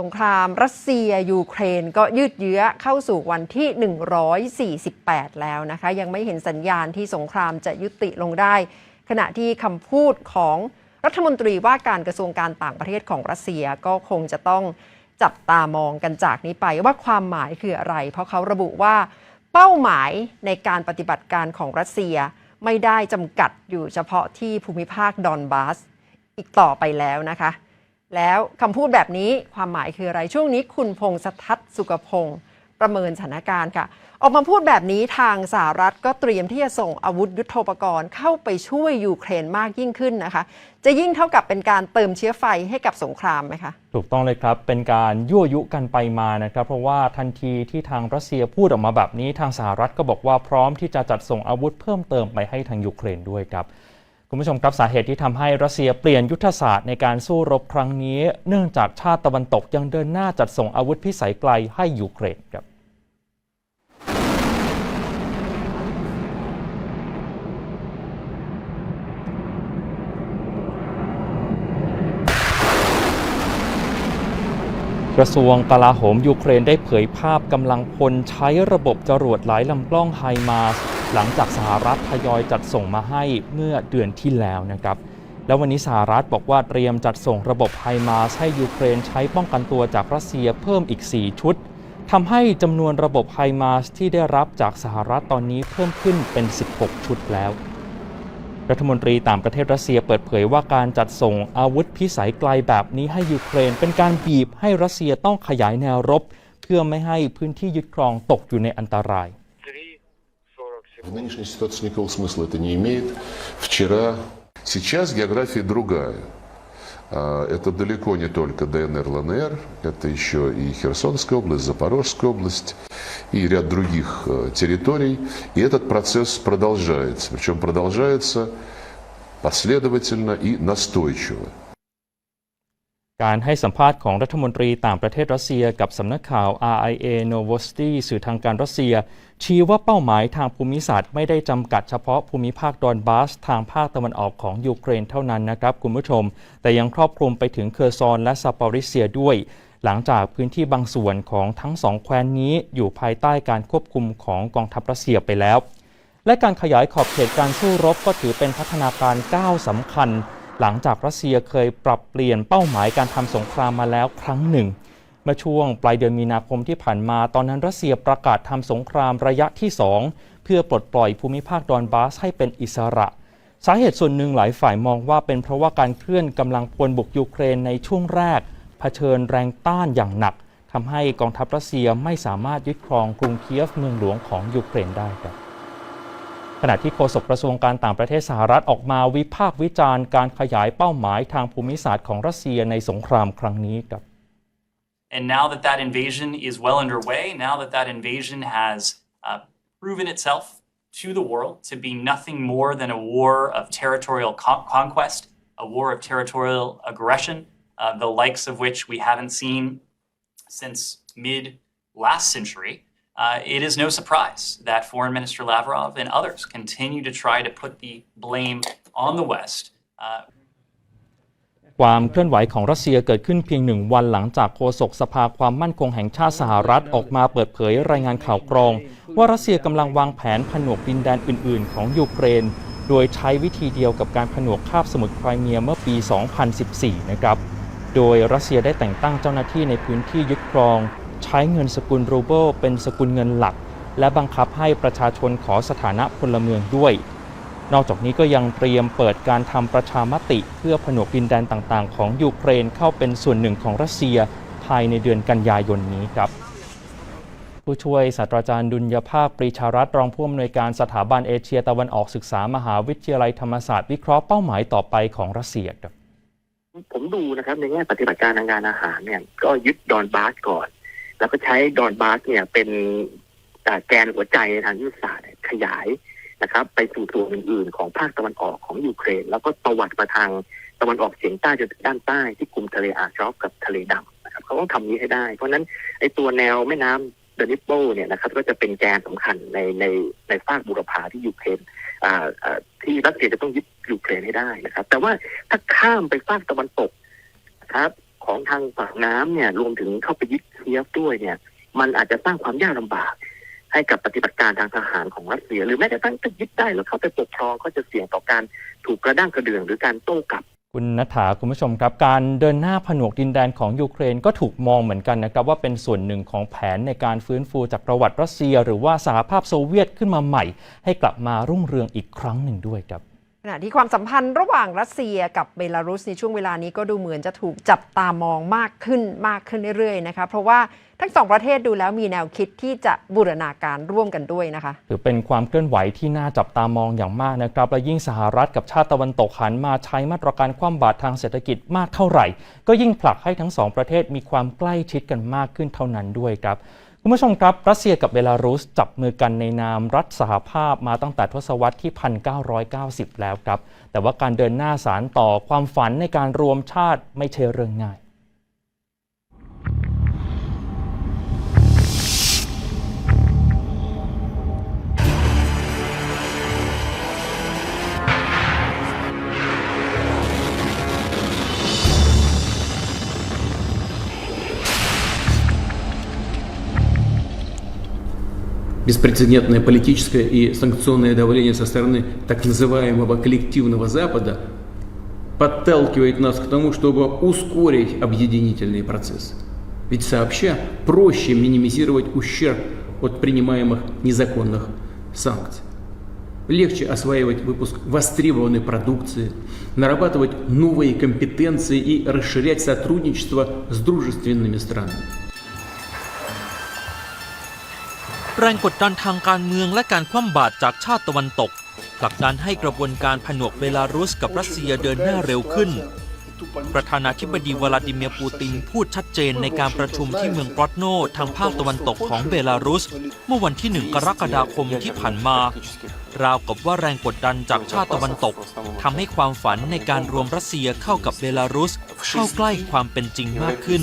สงครามรัสเซีย ยูเครนก็ยืดเยื้อเข้าสู่วันที่ 148 แล้วนะคะ ยังไม่เห็นสัญญาณที่สงครามจะยุติลงได้ ขณะที่คำพูดของรัฐมนตรีว่าการกระทรวงการต่างประเทศของรัสเซียก็คงจะต้องจับตามองกันจากนี้ไปว่าความหมายคืออะไร เพราะเขาระบุว่าเป้าหมายในการปฏิบัติการของรัสเซียไม่ได้จำกัดอยู่เฉพาะที่ภูมิภาคดอนบาสอีกต่อไปแล้วนะคะ แล้วคำพูดแบบนี้ความหมายคืออะไร ช่วงนี้คุณพงษ์สทัศน์สุกพงศ์ประเมินสถานการณ์ค่ะ ออกมาพูดแบบนี้ทางสหรัฐก็เตรียมที่จะส่งอาวุธยุโทโธปกรณ์เข้าไปช่วยยูเครนมากยิ่งขึ้นนะคะ จะยิ่งเท่ากับเป็นการเติมเชื้อไฟให้กับสงครามไหมคะ ถูกต้องเลยครับ เป็นการยั่วยุกันไปมานะครับ เพราะว่าทันทีที่ทางรัสเซียพูดออกมาแบบนี้ ทางสหรัฐก็บอกว่าพร้อมที่จะจัดส่งอาวุธเพิ่มเติมไปให้ทางยูเครนด้วยครับ คุณผู้ชมครับสาเหตุที่ทำให้รัสเซียเปลี่ยนยุทธศาสตร์ในการสู้รบครั้งนี้ เนื่องจากชาติตะวันตกยังเดินหน้าจัดส่งอาวุธพิสัยไกลให้ยูเครนครับกระทรวงกลาโหมยูเครนได้เผยภาพกำลังพลใช้ระบบจรวดหลายลำกล้องไฮมาส หลังจากสหรัฐทยอยจัดส่งมาให้เมื่อเดือนที่แล้วนะครับ แล้ววันนี้สหรัฐบอกว่าเตรียมจัดส่งระบบไฮมาสให้ยูเครนใช้ป้องกันตัวจากรัสเซียเพิ่มอีก 4 ชุดทำให้จำนวนระบบไฮมาสที่ได้รับจากสหรัฐตอนนี้เพิ่มขึ้นเป็น 16 ชุดแล้ว รัฐมนตรีต่างประเทศรัสเซียเปิดเผยว่าการจัดส่งอาวุธพิสัยไกลแบบนี้ให้ยูเครน เป็นการบีบให้รัสเซียต้องขยายแนวรบ เพื่อไม่ให้พื้นที่ยึดครองตกอยู่ในอันตราย В нынешней ситуации никакого смысла это не имеет. Вчера, сейчас география другая. А, Это далеко не только ДНР, ЛНР, это еще и Херсонская область, Запорожская область и ряд других э, территорий. И этот процесс продолжается, причем продолжается последовательно и настойчиво. การให้สัมภาษณ์ของรัฐมนตรีต่างประเทศรัสเซียกับสำนักข่าว RIA Novosti สื่อทางการรัสเซีย ชี้ว่าเป้าหมายทางภูมิศาสตร์ไม่ได้จำกัดเฉพาะภูมิภาคดอนบาส ทางภาคตะวันออกของยูเครนเท่านั้นนะครับคุณผู้ชม แต่ยังครอบคลุมไปถึงเคอร์ซอนและซาปอริเซียด้วย หลังจากพื้นที่บางส่วนของทั้งสองแคว้นนี้อยู่ภายใต้การควบคุมของกองทัพรัสเซียไปแล้ว และการขยายขอบเขตการสู้รบก็ถือเป็นพัฒนาการก้าวสำคัญ หลังจากรัสเซียเคยปรับเปลี่ยนเป้าหมายการทำสงครามมาแล้วครั้งหนึ่ง เมื่อช่วงปลายเดือนมีนาคมที่ผ่านมา ตอนนั้นรัสเซียประกาศทำสงครามระยะที่ 2 เพื่อปลดปล่อยภูมิภาคดอนบาสให้เป็นอิสระ สาเหตุส่วนหนึ่งหลายฝ่ายมองว่าเป็นเพราะว่าการเคลื่อนกำลังพลบุกยูเครนในช่วงแรกเผชิญแรงต้านอย่างหนักทำให้กองทัพรัสเซียไม่สามารถยึดครองกรุงเคียฟเมืองหลวงของยูเครนได้ครับ ขณะที่โฆษกกระทรวงการต่างประเทศสหรัฐออกมาวิพากษ์วิจารณ์การขยายเป้าหมายทางภูมิศาสตร์ของรัสเซียในสงครามครั้งนี้ครับ And now that that invasion is well underway, now that that invasion has uh, proven itself to the world to be nothing more than a war of territorial con- conquest, a war of territorial aggression, uh, the likes of which we haven't seen since mid last century, uh, it is no surprise that Foreign Minister Lavrov and others continue to try to put the blame on the West. ความเคลื่อนไหวของรัสเซียเกิดขึ้นเพียงหนึ่งวันหลังจากโฆษกสภาความมั่นคงแห่งชาติสหรัฐออกมาเปิดเผยรายงานข่าวกรอง ว่ารัสเซียกำลังวางแผนผนวกดินแดนอื่น ๆ ของยูเครน โดยใช้วิธีเดียวกับการผนวกคาบสมุทรไครเมียเมื่อปี 2014 นะครับ โดยรัสเซียได้แต่งตั้งเจ้าหน้าที่ในพื้นที่ยึดครอง ใช้เงินสกุลรูเบิลเป็นสกุลเงินหลัก และบังคับให้ประชาชนขอสถานะพลเมืองด้วย นอกจากนี้ก็ยังเตรียมเปิดการทำประชามติ เพื่อผนวกดินแดนต่างๆ ของยูเครนเข้าเป็นส่วนหนึ่งของรัสเซียภายในเดือนกันยายนนี้ครับผู้ช่วยศาสตราจารย์ดุลยภาคปรีชารัตรองผู้อำนวยการสถาบันเอเชียตะวันออกศึกษามหาวิทยาลัยธรรมศาสตร์วิเคราะห์เป้าหมายต่อไปของรัสเซียครับผมดูนะครับในแง่ปฏิบัติการทางการอาหารเนี่ยก็ยึดดอนบาสก่อน แล้วก็ใช้ดอนบาสเนี่ยเป็นแกนหัวใจในทางยุทธศาสตร์ขยายนะครับ ไปสู่ส่วนอื่นๆ ของภาคตะวันออกของยูเครน แล้วก็ตวัดมาทางตะวันออกเฉียงใต้จนถึงด้านใต้ที่กลุ่มทะเลอาชอฟกับทะเลดำนะครับเขาต้องทำนี้ให้ได้ เพราะฉะนั้นไอ้ตัวแนวแม่น้ำเดนิปโปเนี่ยนะครับก็จะเป็นแกนสำคัญในในในภาคบุรพาที่ยูเครนอ่าที่รัสเซียจะต้องยึดยูเครนให้ได้นะครับ แต่ว่าถ้าข้ามไปภาคตะวันตกนะครับของทางปากน้ำเนี่ยรวมถึงเข้าไปยึด เคียฟด้วยเนี่ย มันอาจจะสร้างความยากลำบาก ให้กับปฏิบัติการทางทหารของรัสเซีย หรือแม้แต่ตั้งถ้ายึดได้แล้วเข้าไปปกครองก็จะเสี่ยงต่อการถูกกระด้างกระเดื่องหรือการโต้กลับคุณนัฐาคุณผู้ชมครับการเดินหน้าผนวกดินแดนของยูเครนก็ถูกมองเหมือนกันนะครับว่าเป็นส่วนหนึ่งของแผนในการฟื้นฟูจากประวัติรัสเซีย หรือว่าสหภาพโซเวียตขึ้นมาใหม่ ให้กลับมารุ่งเรืองอีกครั้งหนึ่งด้วยครับ ขณะที่ความสัมพันธ์ระหว่างรัสเซียกับเบลารุสในช่วงเวลานี้ก็ดูเหมือนจะถูกจับตามองมากขึ้นมากขึ้นเรื่อยๆนะคะเพราะว่าทั้งสองประเทศดูแล้วมีแนวคิดที่จะบูรณาการร่วมกันด้วยนะคะถือเป็นความเคลื่อนไหวที่น่าจับตามองอย่างมากนะครับ และยิ่งสหรัฐกับชาติตะวันตกหันมาใช้มาตรการคว่ำบาตรทางเศรษฐกิจมากเท่าไหร่ ก็ยิ่งผลักให้ทั้งสองประเทศมีความใกล้ชิดกันมากขึ้นเท่านั้นด้วยครับ คุณผู้ชมครับ รัสเซียกับเบลารุสจับมือกันในนามรัฐสหภาพมาตั้งแต่ทศวรรษที่ 1990 แล้วครับ แต่ว่าการเดินหน้าสารต่อความฝันในการรวมชาติไม่ใช่เรื่องง่าย беспрецедентное политическое и санкционное давление со стороны так называемого коллективного Запада подталкивает нас к тому, чтобы ускорить объединительный процесс. Ведь сообща проще минимизировать ущерб от принимаемых незаконных санкций. Легче осваивать выпуск востребованной продукции, нарабатывать новые компетенции и расширять сотрудничество с дружественными странами. แรงกดดันทางการเมืองและการคว่ำบาตรจากชาติตะวันตกผลักดันให้กระบวนการผนวกเบลารุสกับรัสเซียเดินหน้าเร็วขึ้น ประธานาธิบดีวลาดิเมียร์ปูตินพูดชัดเจนในการประชุมที่เมืองกรอตโนทางภาคตะวันตกของเบลารุส เมื่อวันที่ 1 กรกฎาคมที่ผ่านมา ราวกับว่าแรงกดดันจากชาติตะวันตกทำให้ความฝันในการรวมรัสเซียเข้ากับเบลารุส เข้าใกล้ความเป็นจริงมากขึ้น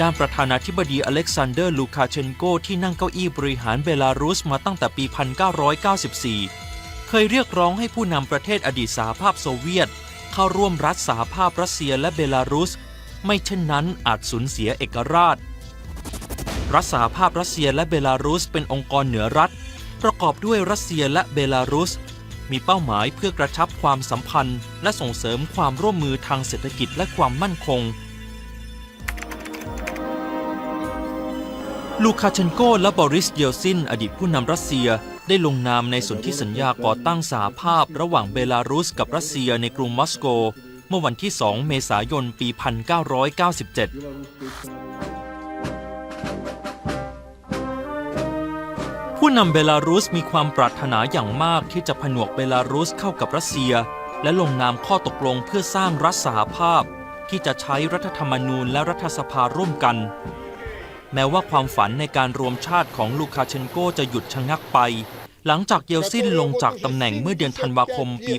ด้านประธานาธิบดีอเล็กซานเดอร์ลูคาเชนโกที่นั่งเก้าอี้บริหารเบลารุสมาตั้งแต่ปี 1994 เคยเรียกร้องให้ผู้นำประเทศอดีตสหภาพโซเวียต เข้าร่วมรัฐสหภาพรัสเซียและเบลารุส ไม่เช่นนั้นอาจสูญเสียเอกราช รัฐสหภาพรัสเซียและเบลารุสเป็นองค์กรเหนือรัฐ ประกอบด้วยรัสเซียและเบลารุส มีเป้าหมายเพื่อกระชับความสัมพันธ์ และส่งเสริมความร่วมมือทางเศรษฐกิจและความมั่นคง ลูคาเชนโกและบอริสเยลซิน อดีตผู้นำรัสเซีย ได้ลงนามในสนธิสัญญาก่อตั้งสหภาพระหว่างเบลารุสกับรัสเซียในกรุงมอสโก เมื่อวันที่ 2 เมษายน ปี 1997 ผู้นำเบลารุสมีความปรารถนาอย่างมากที่จะผนวกเบลารุสเข้ากับรัสเซีย และลงนามข้อตกลงเพื่อสร้างรัฐสหภาพ ที่จะใช้รัฐธรรมนูญและรัฐสภาร่วมกัน แม้ว่าความฝันในการรวมชาติของลูคาเชนโกจะหยุดชะงักไป หลังจากเยลซินลงจากตำแหน่งเมื่อเดือนธันวาคมปี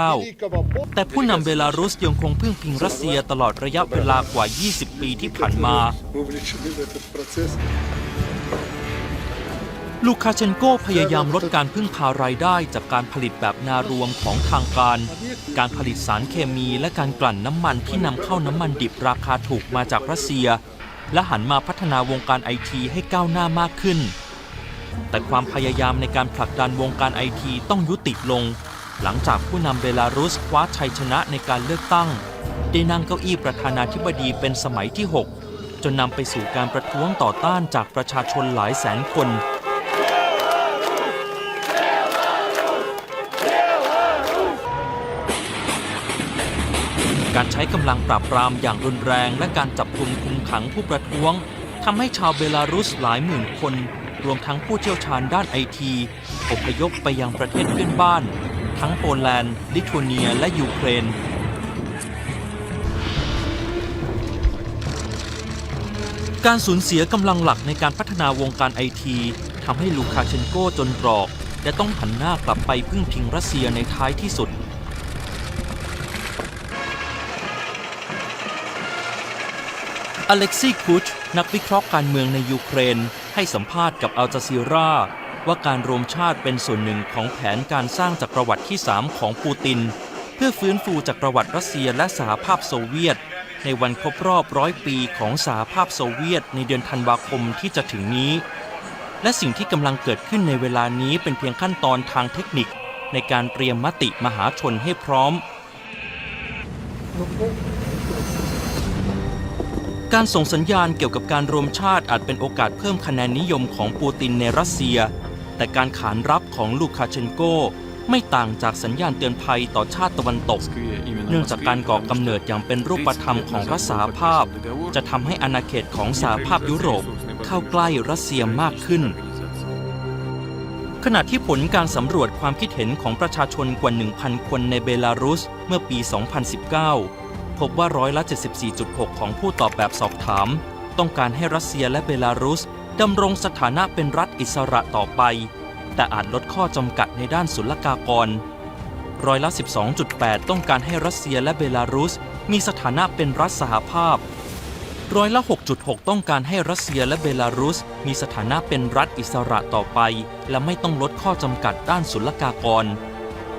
1999 แต่ผู้นำเบลารุสยังคงพึ่งพิงรัสเซียตลอดระยะเวลากว่า 20 ปีที่ผ่านมาลูคาเชนโกพยายามลดการพึ่งพารายได้จากการผลิตแบบนารวมของทางการ การผลิตสารเคมีและการกลั่นน้ำมันที่นำเข้าน้ำมันดิบราคาถูกมาจากรัสเซีย และหันมาพัฒนาวงการไอทีให้ก้าวหน้ามากขึ้น แต่ความพยายามในการผลักดันวงการไอทีต้องยุติลง หลังจากผู้นำเบลารุสคว้าชัยชนะในการเลือกตั้ง ได้นั่งเก้าอี้ประธานาธิบดีเป็นสมัยที่ 6 จนนำไปสู่การประท้วงต่อต้านจากประชาชนหลายแสนคน การใช้กำลังปราบปรามอย่างรุนแรงและการจับกุมคุมขังผู้ประท้วงทำให้ชาวเบลารุสหลายหมื่นคน รวมทั้งผู้เชี่ยวชาญด้านไอทีอพยพไปยังประเทศเพื่อนบ้าน ทั้งโปแลนด์ ลิทัวเนีย และยูเครนการสูญเสียกำลังหลักในการพัฒนาวงการไอทีทำให้ลูคาเชนโกจนตรอก และต้องหันหน้ากลับไปพึ่งพิงรัสเซียในท้ายที่สุด อเล็กซี่คูชนักวิเคราะห์การเมืองในยูเครน ให้สัมภาษณ์กับอัลจาซีราว่าการรวมชาติเป็นส่วนหนึ่งของแผนการสร้างจักรวรรดิที่ 3 ของปูตินผพื่อฟื้นฟูจากประวัติรัสเซียและสหภาพโซเวียต ในวันครบรอบร้อยปีของสหภาพโซเวียตในเดือนธันวาคมที่จะถึงนี้ และสิ่งที่กำลังเกิดขึ้นในเวลานี้เป็นเพียงขั้นตอนทางเทคนิค ในการเตรียมมติมหาชนให้พร้อม การส่งสัญญาณเกี่ยวกับการรวมชาติอาจเป็นโอกาสเพิ่มคะแนนนิยมของปูตินในรัสเซีย แต่การขานรับของลูคาเชนโกไม่ต่างจากสัญญาณเตือนภัยต่อชาติตะวันตก เนื่องจากการก่อกำเนิดอย่างเป็นรูปธรรมของรัฐสหภาพ จะทำให้อาณาเขตของสหภาพยุโรปเข้าใกล้รัสเซียมากขึ้น ขณะที่ผลการสำรวจความคิดเห็นของประชาชนกว่า 1,000 คนในเบลารุสเมื่อปี 2019 พบว่าร้อยละ 74.6 ของผู้ตอบแบบสอบถาม ต้องการให้รัสเซียและเบลารุสดำรงสถานะเป็นรัฐอิสระต่อไป แต่อาจลดข้อจำกัดในด้านศุลกากร ร้อยละ 12.8 ต้องการให้รัสเซียและเบลารุส มีสถานะเป็นรัฐสหภาพ ร้อยละ 6.6 ต้องการให้รัสเซียและเบลารุส มีสถานะเป็นรัฐอิสระต่อไป และไม่ต้องลดข้อจำกัดด้านศุลกากร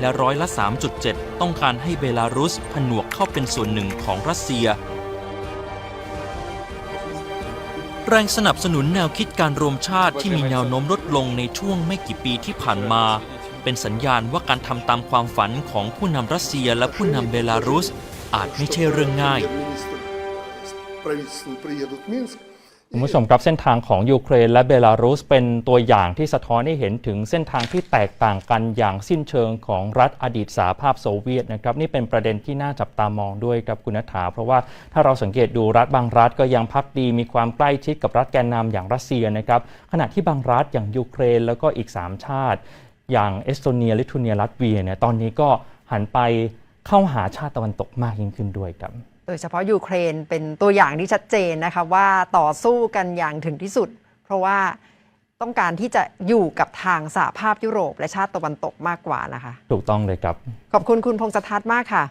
และร้อยละ 3.7 ต้องการให้เบลารุสผนวกเข้าเป็นส่วนหนึ่งของรัสเซีย แรงสนับสนุนแนวคิดการรวมชาติที่มีแนวโน้มลดลงในช่วงไม่กี่ปีที่ผ่านมา เป็นสัญญาณว่าการทำตามความฝันของผู้นำรัสเซียและผู้นำเบลารุส อาจไม่ใช่เรื่องง่าย правительства приедут в Минск. คุณผู้ชมครับเส้นทางของยูเครนและเบลารุสเป็นตัวอย่างที่สะท้อนให้เห็นถึงเส้นทางที่แตกต่างกันอย่างสิ้นเชิงของรัฐอดีตสหภาพโซเวียตนะครับนี่เป็นประเด็นที่น่าจับตามองด้วยครับคุณนัฐาเพราะว่าถ้าเราสังเกตดูรัฐบางรัฐก็ยังพักดีมีความใกล้ชิดกับรัฐแกนนำอย่างรัสเซียนะครับขณะที่บางรัฐอย่างยูเครนแล้วก็อีก 3 ชาติ อย่างเอสโตเนียลิทัวเนียลัตเวียเนี่ยตอนนี้ก็หันไปเข้าหาชาติตะวันตกมากยิ่งขึ้นด้วยครับ โดยเฉพาะยูเครนเป็นตัวอย่างที่ชัดเจนนะคะว่าต่อสู้กันอย่างถึงที่สุด เพราะว่าต้องการที่จะอยู่กับทางสหภาพยุโรป และชาติตะวันตกมากกว่านะคะ ถูกต้องเลยครับ ขอบคุณคุณพงษ์สทัศน์มากค่ะ